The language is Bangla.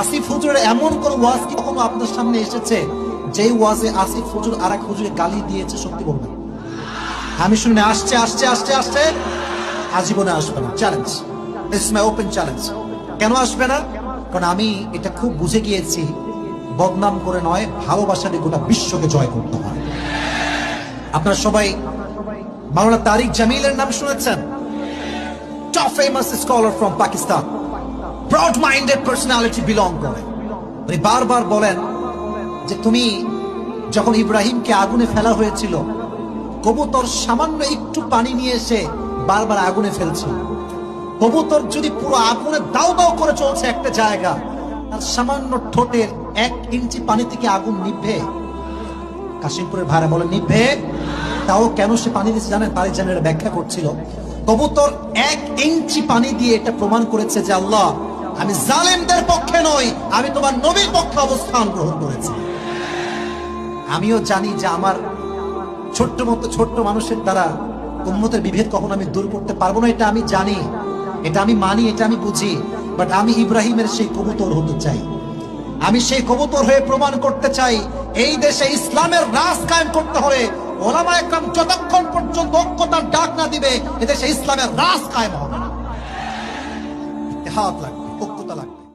আসিফ এমন কোন ওয়াজ কি কখনো আপনার সামনে এসেছে ওয়াজে আসিফ হুজুর আর এক হুজুরে গালি দিয়েছে বলবেন? আমি শুনে আসছে আসছে আসছে আসছে, আজীবনে আসবে না। চ্যালেঞ্জ মাই ওপেন চ্যালেঞ্জ কেন আসবে না? কারণ আমি এটা খুব বুঝে গিয়েছি, বদনাম করে নয়, ভালোবাসা দিয়ে গোটা বিশ্বকে জয় করতে হয়। আপনারা সবাই মাওলানা তারিক জামিলের নাম শুনেছেন? Top famous scholar from Pakistan broad minded personality belong করে। উনি বারবার বলেন যে তুমি যখন ইব্রাহিমকে আগুনে ফেলা হয়েছিল, কবুতর সামান্য একটু পানি নিয়ে এসে বারবার আগুনে ফেলছিল। কবুতর যদি পুরো আগুনে দাও দাও করে চলছে একটা জায়গা আর সামান্য ঠোঁটের এক ইঞ্চি পানি থেকে আগুন নিভে কাশিমপুরের ভাড়া বলে নিভে। তাও কেন সে পানি দিচ্ছে জানেন? তারই জানেন ব্যাখ্যা করছিল, কবুতর এক ইঞ্চি পানি দিয়ে এটা প্রমাণ করেছে যে আল্লাহ আমি জালেমদের পক্ষে নই, আমি তোমার নবীর পক্ষে অবস্থান গ্রহণ করেছি। আমিও জানি যে আমার ছোট্ট মতো ছোট্ট মানুষের দ্বারা উম্মতের বিভেদ কখনো আমি দূর করতে পারব না, এটা আমি জানি, এটা আমি মানি, এটা আমি বুঝি বাট আমি ইব্রাহিমের সেই কবুতর হতে চাই। আমি সেই কবুতর হয়ে প্রমাণ করতে চাই, এই দেশে ইসলামের রাজ কায়েম করতে হলে ওলামা একরাম যতক্ষণ পর্যন্ত ঐক্যতার ডাক না দিবে এদেশে ইসলামের রাজ কায়েম হবে না। হাত লাগে 再来